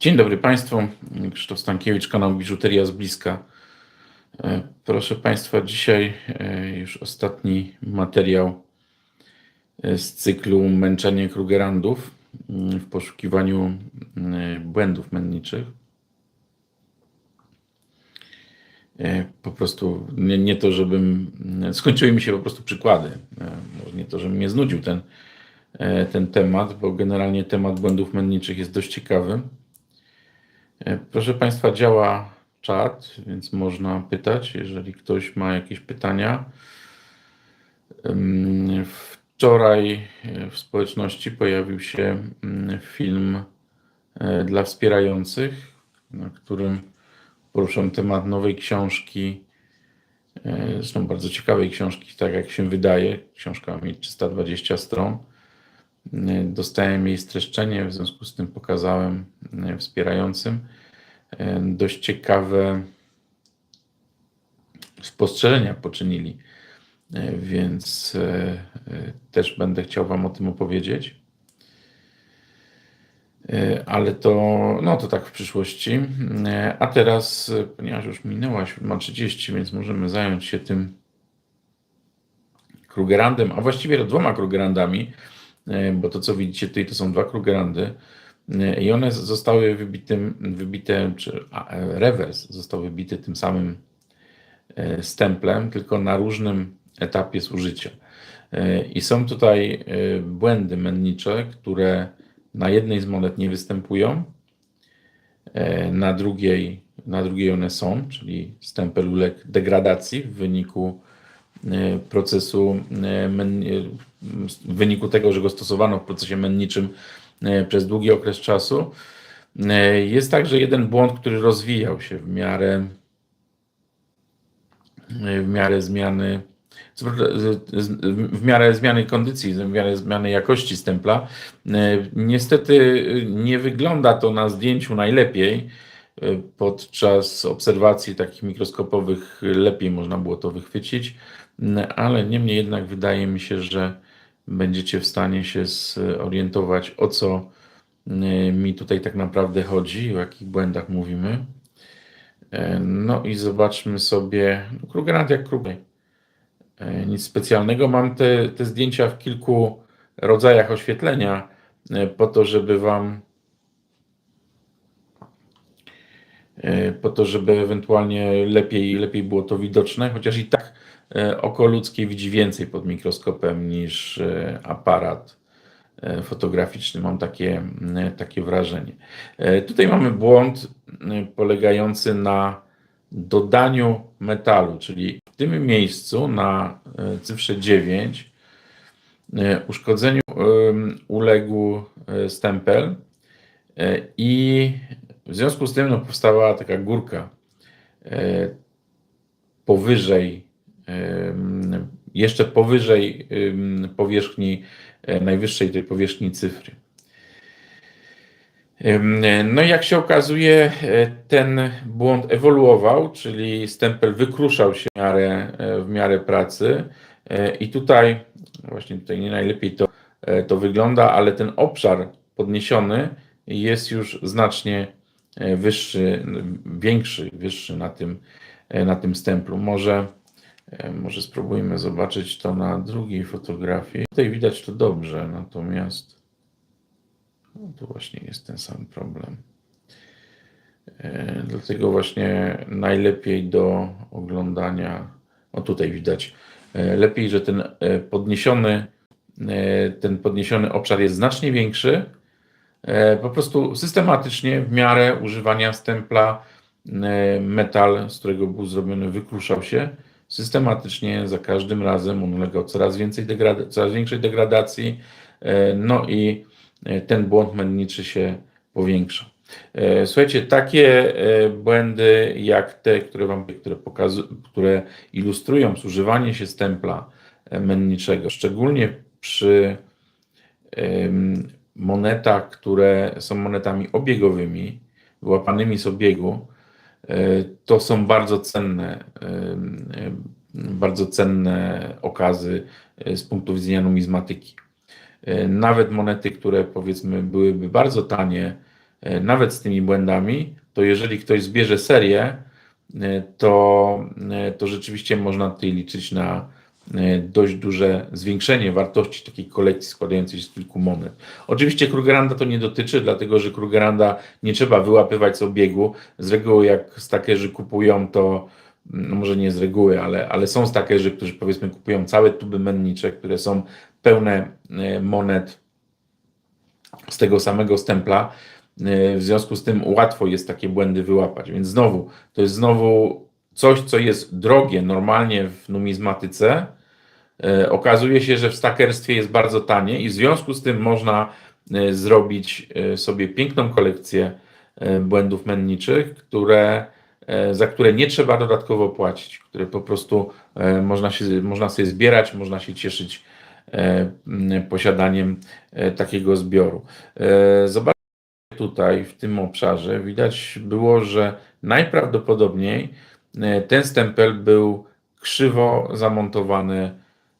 Dzień dobry Państwu. Krzysztof Stankiewicz, kanał Biżuteria z bliska. E, Proszę Państwa, dzisiaj e, już ostatni materiał e, z cyklu Męczenie Krugerandów mm, w poszukiwaniu mm, błędów menniczych. Po prostu nie, nie to, żebym. Skończyły mi się po prostu przykłady. Może nie to, żebym mnie znudził ten, ten temat, bo generalnie temat błędów menniczych jest dość ciekawy. E, Proszę Państwa, działa czat, więc można pytać, jeżeli ktoś ma jakieś pytania. Wczoraj e, w społeczności pojawił się mm, film e, dla wspierających, na którym poruszam temat nowej książki, zresztą bardzo ciekawej książki, tak jak się wydaje. Książka ma mieć 320 stron. Dostałem jej streszczenie, w związku z tym pokazałem wspierającym. E, Dość ciekawe spostrzeżenia poczynili, e, więc e, też będę chciał Wam o tym opowiedzieć. Ale to, no to tak w przyszłości. A teraz, ponieważ już minęła 7.30, więc możemy zająć się tym Krugerandem, a właściwie dwoma Krugerandami, bo to co widzicie tutaj to są dwa Krugerandy e, i one zostały wybitym, wybite, czy e, rewers został wybity tym samym e, stemplem, tylko na różnym etapie zużycia. E, I są tutaj e, błędy mennicze, które na jednej z monet nie występują, e, na drugiej, na drugiej one są, czyli stempel uległ degradacji w wyniku e, procesu, e, men, e, w wyniku tego, że go stosowano w procesie menniczym przez długi okres czasu. Jest także jeden błąd, który rozwijał się w miarę, w miarę zmiany, w miarę zmiany kondycji, w miarę zmiany jakości stempla. Niestety nie wygląda to na zdjęciu najlepiej. Podczas obserwacji takich mikroskopowych lepiej można było to wychwycić, ale niemniej jednak wydaje mi się, że będziecie w stanie się zorientować, o co e, mi tutaj tak naprawdę chodzi, o jakich błędach mówimy. E, No i zobaczmy sobie, no, Krugerrand jak Kruger. E, Nic specjalnego. Mam te, te zdjęcia w kilku rodzajach oświetlenia, po to, żeby Wam, e, po to, żeby ewentualnie lepiej, lepiej było to widoczne, chociaż i tak e, oko ludzkie widzi więcej pod mikroskopem niż e, aparat e, fotograficzny. Mam takie, takie wrażenie. E, Tutaj mamy błąd polegający na dodaniu metalu, czyli w tym miejscu na e, cyfrze 9 e, uszkodzeniu uległ e, stempel e, i w związku z tym no, powstała taka górka e, powyżej, em, jeszcze powyżej em, powierzchni, e, najwyższej tej powierzchni cyfry. Em, No jak się okazuje, e, ten błąd ewoluował, czyli stempel wykruszał się w miarę, e, w miarę pracy E, i tutaj, właśnie tutaj nie najlepiej to, e, to wygląda, ale ten obszar podniesiony jest już znacznie e, wyższy, większy, wyższy na tym, e, na tym stemplu. Może, e, może spróbujmy zobaczyć to na drugiej fotografii. Tutaj widać to dobrze, natomiast no, to właśnie jest ten sam problem. E, Dlatego właśnie najlepiej do oglądania, o tutaj widać, e, lepiej, że ten e, podniesiony, e, ten podniesiony obszar jest znacznie większy. E, Po prostu systematycznie w miarę używania stempla e, metal, z którego był zrobiony, wykruszał się. Systematycznie za każdym razem on ulegał coraz więcej degrada- coraz większej degradacji. e, No i ten błąd menniczy się powiększa. Słuchajcie, takie błędy jak te, które wam, które które ilustrują zużywanie się stempla menniczego, szczególnie przy monetach, które są monetami obiegowymi, wyłapanymi z obiegu, e, to są bardzo cenne, em, bardzo cenne okazy e, z punktu widzenia numizmatyki. E, Nawet monety, które powiedzmy byłyby bardzo tanie, e, nawet z tymi błędami, to jeżeli ktoś zbierze serię, e, to, e, to rzeczywiście można tutaj liczyć na e, dość duże zwiększenie wartości takiej kolekcji składającej się z kilku monet. Oczywiście Krugeranda to nie dotyczy, dlatego że Krugeranda nie trzeba wyłapywać z obiegu. Z reguły jak stakerzy kupują to, no może nie z reguły, ale, ale są stakerzy, którzy powiedzmy kupują całe tuby mennicze, które są pełne e, monet z tego samego stempla. E, W związku z tym łatwo jest takie błędy wyłapać. Więc znowu, to jest znowu coś, co jest drogie normalnie w numizmatyce. E, Okazuje się, że w stakerstwie jest bardzo tanie i w związku z tym można e, zrobić e, sobie piękną kolekcję błędów menniczych, które, za które nie trzeba dodatkowo płacić, które po prostu można, się, można sobie zbierać, można się cieszyć posiadaniem takiego zbioru. Zobaczcie tutaj w tym obszarze, widać było, że najprawdopodobniej ten stempel był krzywo zamontowany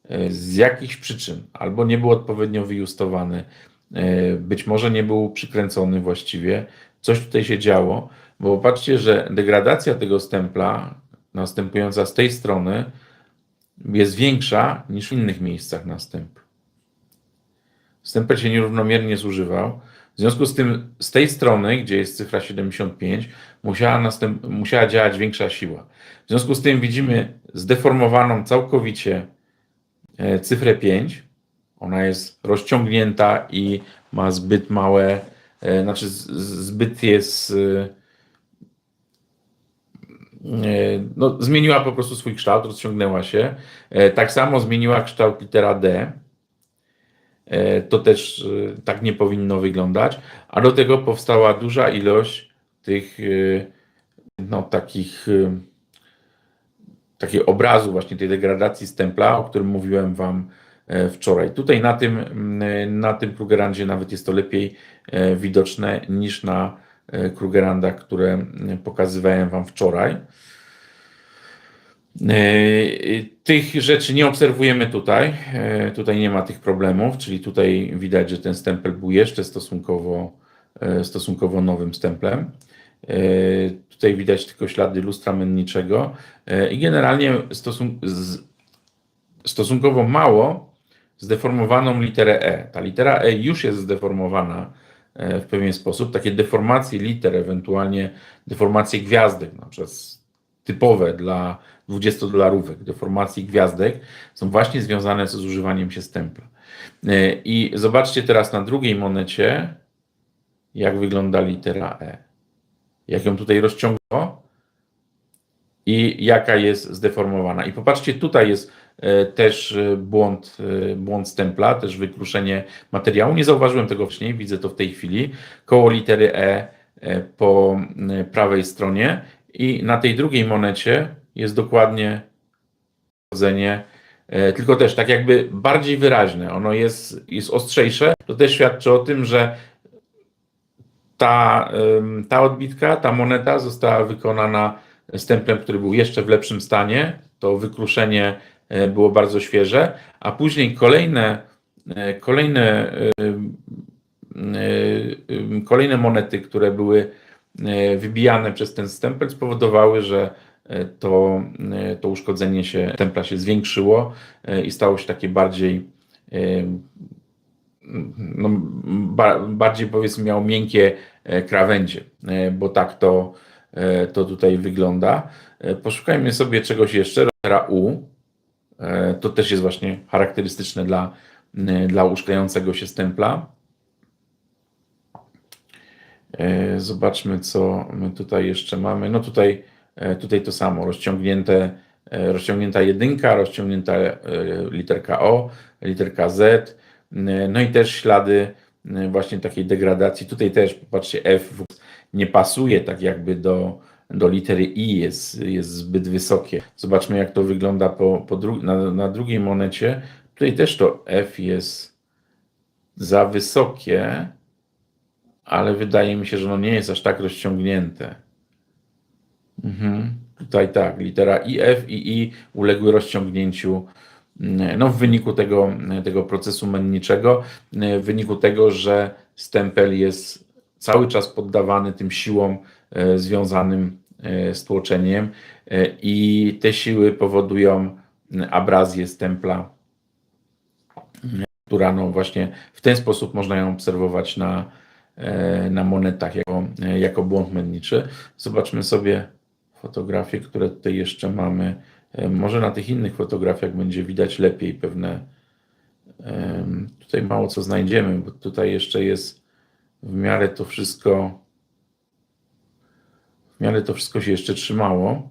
e, z jakichś przyczyn, albo nie był odpowiednio wyjustowany, e, być może nie był przykręcony właściwie. Coś tutaj się działo, bo patrzcie, że degradacja tego stempla następująca z tej strony jest większa niż w innych miejscach następu. Stempel się nierównomiernie zużywał. W związku z tym, z tej strony, gdzie jest cyfra 75, musiała, następ, musiała działać większa siła. W związku z tym widzimy zdeformowaną całkowicie e, cyfrę 5. Ona jest rozciągnięta i ma zbyt małe, e, znaczy zbyt jest. e, No, zmieniła po prostu swój kształt, rozciągnęła się. Tak samo zmieniła kształt litera D. E, To też e, tak nie powinno wyglądać. A do tego powstała duża ilość tych e, no, takich takiego obrazu właśnie tej degradacji stempla, o którym mówiłem Wam wczoraj. Tutaj na tym, na tym Krugerandzie nawet jest to lepiej widoczne niż na Krugerandach, które pokazywałem Wam wczoraj. E, Tych rzeczy nie obserwujemy tutaj. E, Tutaj nie ma tych problemów, czyli tutaj widać, że ten stempel był jeszcze stosunkowo, e, stosunkowo nowym stemplem. Tutaj widać tylko ślady lustra menniczego i generalnie stosunkowo mało zdeformowaną literę E. Ta litera E już jest zdeformowana w pewien sposób. Takie deformacje liter, ewentualnie deformacje gwiazdek, na przykład typowe dla 20 dolarówek, deformacji gwiazdek, są właśnie związane z zużywaniem się stempla. E, I zobaczcie teraz na drugiej monecie, jak wygląda litera E. Jak ją tutaj rozciągnęło i jaka jest zdeformowana. I popatrzcie, tutaj jest e, też e, błąd, błąd stempla, też wykruszenie materiału. Nie zauważyłem tego wcześniej, widzę to w tej chwili. Koło litery E po prawej stronie i na tej drugiej monecie jest dokładnie chodzenie, e, tylko też tak jakby bardziej wyraźne. Ono jest, jest ostrzejsze. To też świadczy o tym, że ta, ta odbitka, ta moneta została wykonana stemplem, który był jeszcze w lepszym stanie. To wykruszenie e, było bardzo świeże, a później kolejne, e, kolejne, kolejne monety, które były wybijane przez ten stempel, spowodowały, że to, e, to uszkodzenie się templa się zwiększyło e, i stało się takie bardziej no, ba, bardziej powiedzmy miał miękkie e, krawędzie, e, bo tak to, e, to tutaj wygląda. E, Poszukajmy sobie czegoś jeszcze. Litera U. E, To też jest właśnie charakterystyczne dla, e, dla uszklejającego się stempla. E, Zobaczmy, co my tutaj jeszcze mamy. No tutaj, e, tutaj to samo, rozciągnięte, e, rozciągnięta jedynka, rozciągnięta e, literka O, literka Z, e, no i też ślady e, właśnie takiej degradacji. Tutaj też, popatrzcie, F nie pasuje tak jakby do, do litery I, jest, jest zbyt wysokie. Zobaczmy, jak to wygląda po, po dru na, na drugiej monecie. Tutaj też to F jest za wysokie, ale wydaje mi się, że ono nie jest aż tak rozciągnięte. Mhm. Tutaj tak, litera I, F i I uległy rozciągnięciu mm, no, w wyniku tego, tego procesu menniczego, w wyniku tego, że stempel jest cały czas poddawany tym siłom e, związanym e, z tłoczeniem e, i te siły powodują abrazję stempla, która no właśnie w ten sposób można ją obserwować na, na monetach jako, jako błąd mętniczy. Zobaczmy sobie fotografie, które tutaj jeszcze mamy. E, Może na tych innych fotografiach będzie widać lepiej pewne. Tutaj mało co znajdziemy, bo tutaj jeszcze jest w miarę to wszystko. W miarę to wszystko się jeszcze trzymało.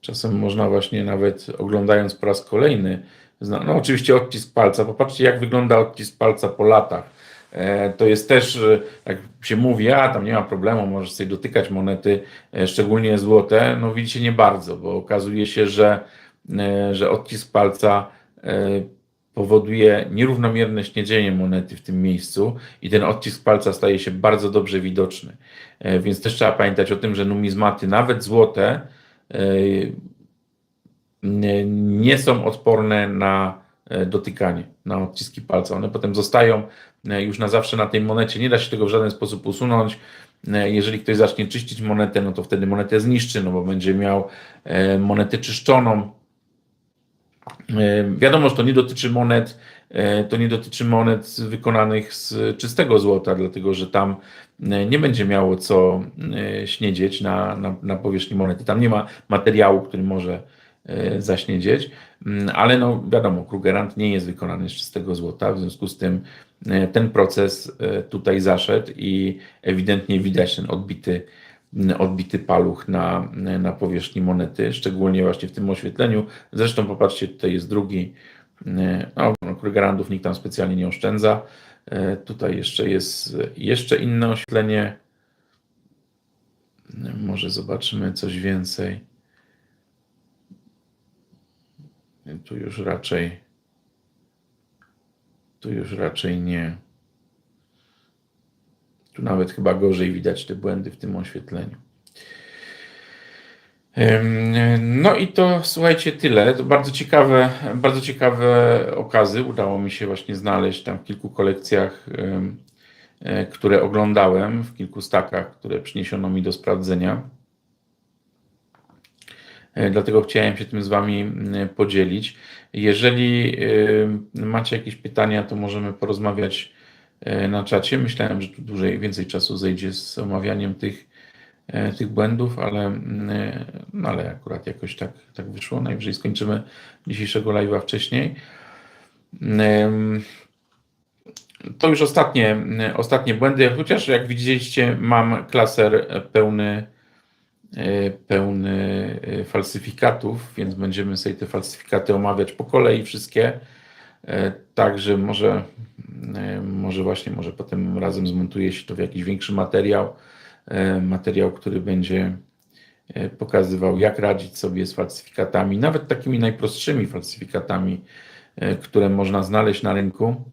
Czasem można właśnie nawet oglądając po raz kolejny, no oczywiście odcisk palca, popatrzcie jak wygląda odcisk palca po latach. E, To jest też, jak się mówi, a tam nie ma problemu, możesz sobie dotykać monety, e, szczególnie złote. No widzicie, nie bardzo, bo okazuje się, że, e, że odcisk palca powoduje nierównomierne śnieżenie monety w tym miejscu i ten odcisk palca staje się bardzo dobrze widoczny. Więc też trzeba pamiętać o tym, że numizmaty, nawet złote, nie- są odporne na dotykanie, na odciski palca. One potem zostają już na zawsze na tej monecie. Nie da się tego w żaden sposób usunąć. E, Jeżeli ktoś zacznie czyścić monetę, no to wtedy monetę zniszczy, no bo będzie miał e, monetę czyszczoną. E, Wiadomo, że to nie dotyczy monet, e, to nie dotyczy monet wykonanych z czystego złota, dlatego że tam e, nie będzie miało co e, śniedzieć na, na, na powierzchni monety. Tam nie ma materiału, który może e, zaśniedzieć, Mm, ale no wiadomo, Krugerrand nie jest wykonany z czystego złota, w związku z tym e, ten proces e, tutaj zaszedł i ewidentnie widać ten odbity, odbity paluch na, na powierzchni monety, szczególnie właśnie w tym oświetleniu. Zresztą popatrzcie, tutaj jest drugi, e, no, Krugerrandów nikt tam specjalnie nie oszczędza. E, Tutaj jeszcze jest jeszcze inne oświetlenie. Może zobaczymy coś więcej. Tu już raczej. Tu już raczej nie. Tu nawet chyba gorzej widać te błędy w tym oświetleniu. No i to słuchajcie, tyle. To bardzo ciekawe, bardzo ciekawe okazy udało mi się właśnie znaleźć tam w kilku kolekcjach, e, które oglądałem, w kilku stakach, które przyniesiono mi do sprawdzenia. E, Dlatego chciałem się tym z Wami podzielić. Jeżeli e, macie jakieś pytania, to możemy porozmawiać e, na czacie. Myślałem, że tu dłużej, więcej czasu zejdzie z omawianiem tych, tych błędów, ale, no ale akurat jakoś tak, tak wyszło. Najwyżej skończymy dzisiejszego live'a wcześniej. To już ostatnie, ostatnie błędy, chociaż jak widzieliście, mam klaser pełny pełny e, falsyfikatów, więc będziemy sobie te falsyfikaty omawiać po kolei wszystkie. E, Także może, e, może właśnie, może potem razem zmontuje się to w jakiś większy materiał, e, materiał, który będzie e, pokazywał, jak radzić sobie z falsyfikatami, nawet takimi najprostszymi falsyfikatami, e, które można znaleźć na rynku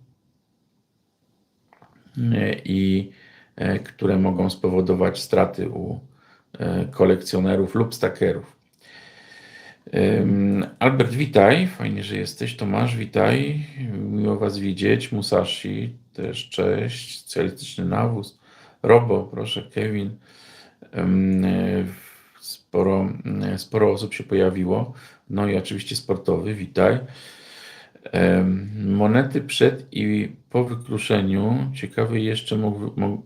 e, i e, które mogą spowodować straty u e, kolekcjonerów lub stakerów. Albert, witaj. Fajnie, że jesteś. Tomasz, witaj. Miło Was widzieć. Musashi, też cześć. Socjalistyczny nawóz. Robo, proszę, Kevin. E, Sporo, e, sporo osób się pojawiło. No i oczywiście sportowy, witaj. Monety przed i po wykruszeniu. Ciekawy jeszcze mógł, mógł,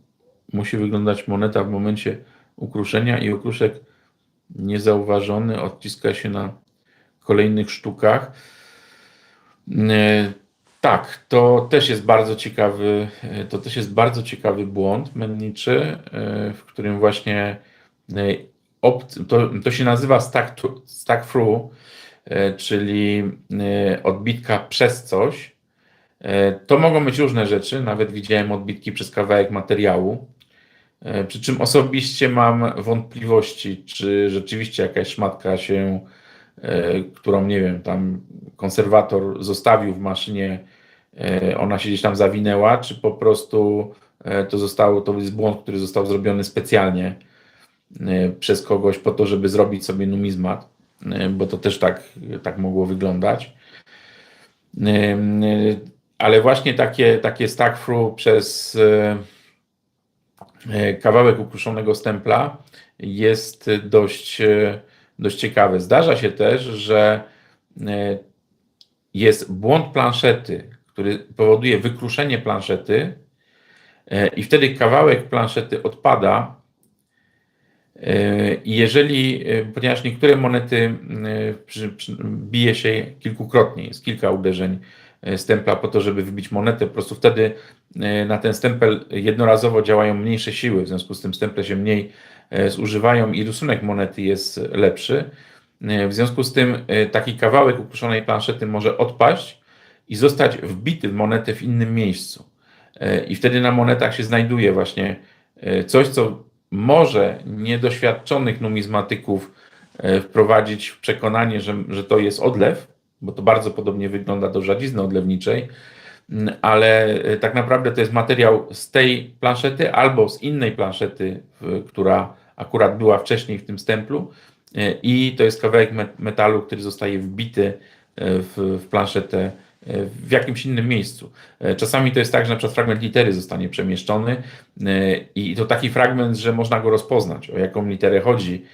musi wyglądać moneta w momencie ukruszenia i okruszek niezauważony odciska się na kolejnych sztukach. E, Tak, to też jest bardzo ciekawy, e, to też jest bardzo ciekawy błąd mętniczy, e, w którym właśnie to, to się nazywa stack, to- stack through, czyli odbitka przez coś. To mogą być różne rzeczy, nawet widziałem odbitki przez kawałek materiału. E, Przy czym osobiście mam wątpliwości, czy rzeczywiście jakaś szmatka się, e, którą nie wiem, tam konserwator zostawił w maszynie, e, ona się gdzieś tam zawinęła, czy po prostu to zostało, to jest błąd, który został zrobiony specjalnie przez kogoś po to, żeby zrobić sobie numizmat, bo to też tak, tak mogło wyglądać. Ale właśnie takie, takie stack through przez kawałek ukruszonego stempla jest dość, y, dość ciekawe. Zdarza się też, że y, jest błąd planszety, który powoduje wykruszenie planszety i wtedy kawałek planszety odpada i jeżeli, ponieważ niektóre monety bije się kilkukrotnie, jest kilka uderzeń stempla po to, żeby wybić monetę, po prostu wtedy na ten stempel jednorazowo działają mniejsze siły, w związku z tym stemple się mniej zużywają i rysunek monety jest lepszy. W związku z tym taki kawałek ukruszonej planszety może odpaść i zostać wbity w monetę w innym miejscu. I wtedy na monetach się znajduje właśnie coś, co może niedoświadczonych numizmatyków e, wprowadzić w przekonanie, że, że to jest odlew, bo to bardzo podobnie wygląda do żadzizny odlewniczej, mm, ale e, tak naprawdę to jest materiał z tej planszety albo z innej planszety, która akurat była wcześniej w tym stemplu e, i to jest kawałek metalu, który zostaje wbity w, w planszetę w jakimś innym miejscu. Czasami to jest tak, że na przykład fragment litery zostanie przemieszczony i to taki fragment, że można go rozpoznać, o jaką literę chodzi,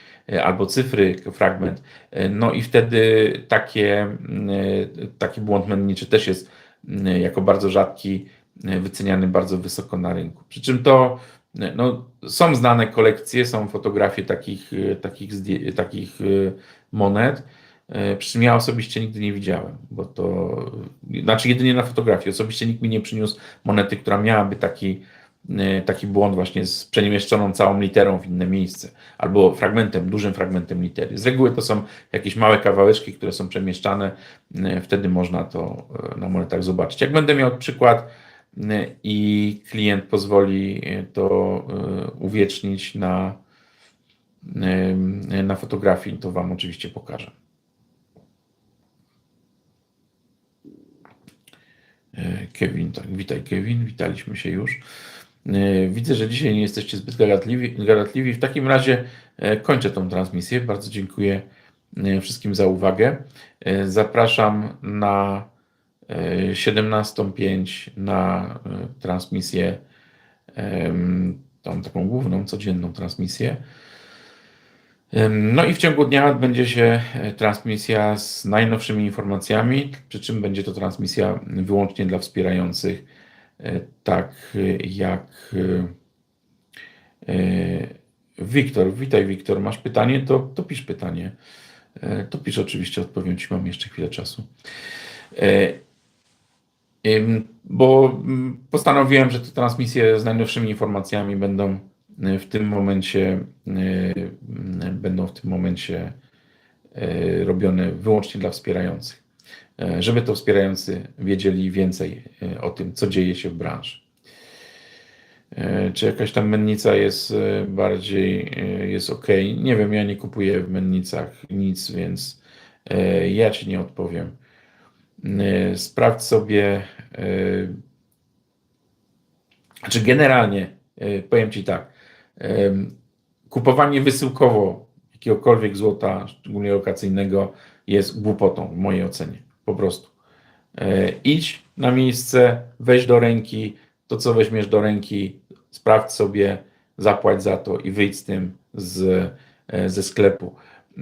albo cyfry fragment. No i wtedy takie, taki błąd menniczy też jest jako bardzo rzadki, wyceniany bardzo wysoko na rynku. Przy czym to no, są znane kolekcje, są fotografie takich, takich, takich monet. E, przy czym ja osobiście nigdy nie widziałem, bo to, znaczy jedynie na fotografii. Osobiście nikt mi nie przyniósł monety, która miałaby taki, e, taki błąd właśnie z przemieszczoną całą literą w inne miejsce, albo fragmentem, dużym fragmentem litery. Z reguły to są jakieś małe kawałeczki, które są przemieszczane, e, wtedy można to na monetach zobaczyć. Jak będę miał przykład i klient pozwoli to uwiecznić na, na fotografii, to Wam oczywiście pokażę. Kevin, tak, witaj Kevin, witaliśmy się już. E, widzę, że dzisiaj nie jesteście zbyt gadatliwi. gadatliwi. W takim razie e, kończę tą transmisję. Bardzo dziękuję wszystkim za uwagę. Zapraszam na 17.05 na transmisję, tą taką główną, codzienną transmisję. No i w ciągu dnia odbędzie się e, transmisja z najnowszymi informacjami, przy czym będzie to transmisja wyłącznie dla wspierających, e, tak jak e, Wiktor. Witaj Wiktor, masz pytanie? To, to pisz pytanie. To pisz oczywiście, odpowiem Ci, mam jeszcze chwilę czasu. Bo postanowiłem, że te transmisje z najnowszymi informacjami będą w tym momencie e, będą w tym momencie e, robione wyłącznie dla wspierających, e, żeby to wspierający wiedzieli więcej o tym, co dzieje się w branży. Czy jakaś tam mennica jest bardziej, jest ok? Nie wiem, ja nie kupuję w mennicach nic, więc ja Ci nie odpowiem. Sprawdź sobie, znaczy generalnie powiem Ci tak, Kupowanie wysyłkowo jakiegokolwiek złota, szczególnie lokacyjnego, jest głupotą w mojej ocenie. Po prostu. E, idź na miejsce, weź do ręki to, co weźmiesz do ręki, sprawdź sobie, zapłać za to i wyjdź z tym z, e, ze sklepu.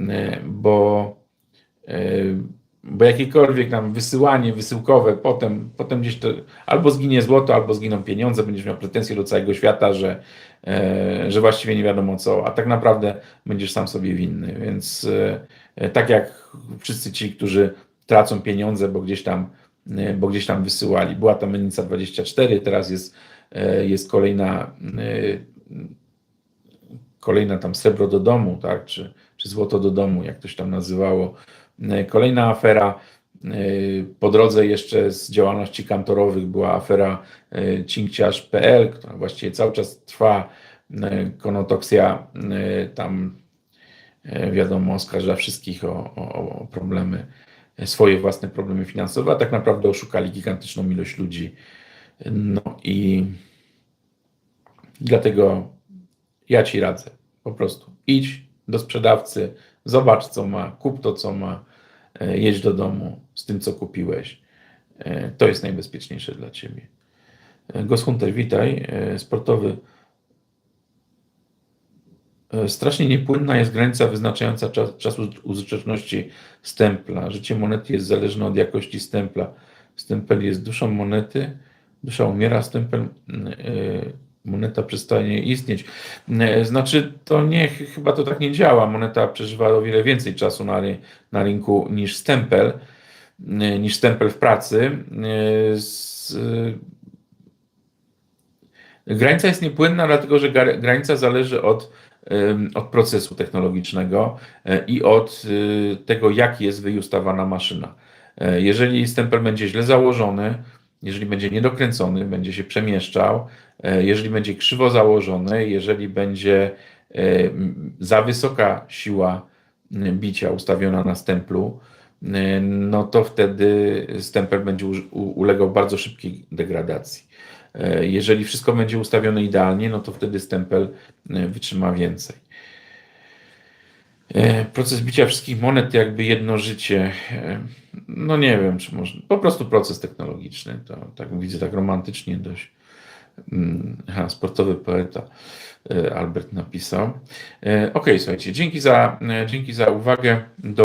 E, bo bo jakiekolwiek tam wysyłanie wysyłkowe, potem, potem gdzieś to albo zginie złoto, albo zginą pieniądze, będziesz miał pretensje do całego świata, że, że właściwie nie wiadomo co, a tak naprawdę będziesz sam sobie winny. Więc tak jak wszyscy ci, którzy tracą pieniądze, bo gdzieś tam, e, bo gdzieś tam wysyłali. Była ta Menica 24, teraz jest, e, jest kolejna e, kolejna tam srebro do domu, tak, czy, czy złoto do domu, jak ktoś tam nazywało kolejna afera po drodze jeszcze z działalności kantorowych była afera cinkciarz.pl, która właściwie cały czas trwa. Konotoksja tam wiadomo oskarża wszystkich o, o, o problemy, swoje własne problemy finansowe, a tak naprawdę oszukali gigantyczną ilość ludzi. No i dlatego ja ci radzę. Po prostu idź do sprzedawcy, zobacz co ma, kup to co ma, e, jedź do domu z tym co kupiłeś e, to jest najbezpieczniejsze dla Ciebie. E, Goshunter, witaj. Sportowy. E, Strasznie niepłynna jest granica wyznaczająca czas, czas użyteczności stempla. Życie monety jest zależne od jakości stempla. Stempel jest duszą monety, dusza umiera, stempel e, moneta przestaje istnieć. E, Znaczy, to nie, ch- chyba to tak nie działa. Moneta przeżywa o wiele więcej czasu na, na rynku niż stempel, niż stempel w pracy. Z, granica jest niepłynna, dlatego że granica zależy od, od procesu technologicznego e, i od e, tego, jak jest wyjustowana maszyna. E, Jeżeli stempel będzie źle założony, jeżeli będzie niedokręcony, będzie się przemieszczał, e, jeżeli będzie krzywo założony, jeżeli będzie za wysoka siła bicia ustawiona na stemplu, no to wtedy stempel będzie ulegał bardzo szybkiej degradacji. E, Jeżeli wszystko będzie ustawione idealnie, no to wtedy stempel e, wytrzyma więcej. E, Proces bicia wszystkich monet jakby jedno życie. No nie wiem, czy można. Po prostu proces technologiczny. To tak widzę tak romantycznie dość. Mm, sportowy poeta Albert napisał. Okej, słuchajcie, dzięki za, dzięki za uwagę. Do